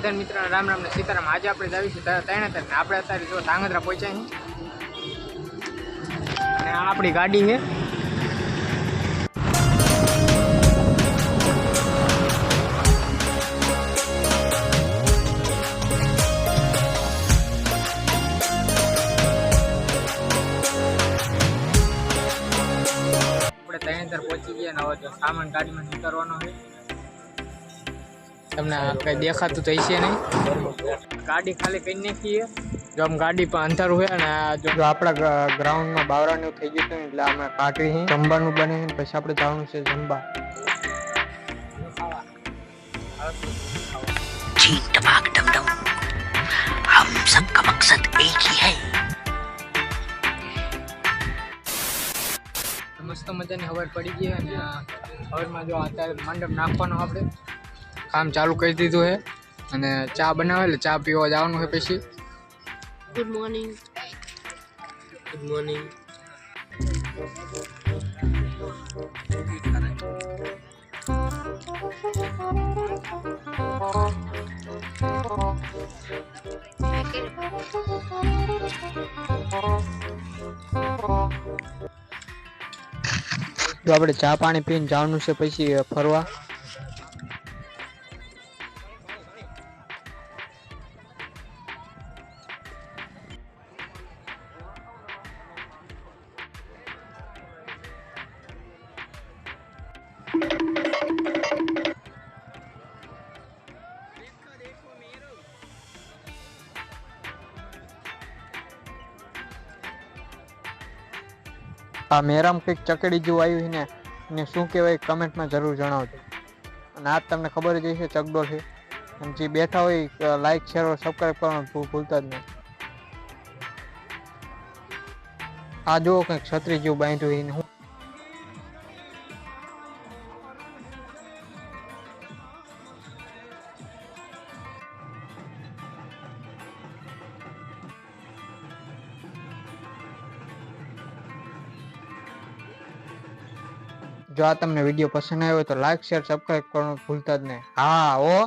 બધાને મિત્રોને રામ રામ ને સીતારામ. આજે આપણે જાવીશું તૈણાતર ને. આપણે અત્યારે જો ધાંગધ્રા પહોંચ્યા છીએ. અને આ આપણી ગાડી છે. આપણે તૈણાતર પહોંચી ગયા અને હવે સામાન ગાડીમાં ઉતારવાનો છે. તમને કંઈ દેખાતું તો છે નહીં ગાડી ખાલી કરી નાખીએ જો આમ ગાડી પણ અંધારું હોય અને જો આપણા ગ્રાઉન્ડમાં બાવરાનું થઈ ગયું હતું એટલે અમે કાઢી હી જમવાનું બને પછી આપણે જવાનું છે જમવા ચીન ટપાક ડમડમ હમ સબ કા મકસદ એક ही है મસ્ત મજાની હવાર પડી ગઈ અને હવારમાં જો અત્યારે મંડપ નાખવાનો આપણે કામ ચાલુ કરી દીધું છે અને ચા બનાવે એટલે ચા પીવા જવાનું છે પછી. ગુડ મોર્નિંગ ગુડ મોર્નિંગ જો આપણે ચા પાણી પીને જવાનું છે પછી ફરવા. આ મેરામ કંઈક ચકડી જેવું આવ્યું છે ને શું કહેવાય કમેન્ટમાં જરૂર જણાવજો. અને આ તમને ખબર જ હશે ચગડો છે. અને જે બેઠા હોય લાઈક શેર સબસ્ક્રાઈબ કરવાનું ભૂલતા જ નહીં. આ જુઓ કંઈક છત્રી જેવું બાંધ્યું હોય હું જો આ તમને વીડિયો પસંદ આવ્યો તો લાઈક શેર સબસ્ક્રાઈબ કરવાનું ભૂલતા જ નહીં. હા ઓ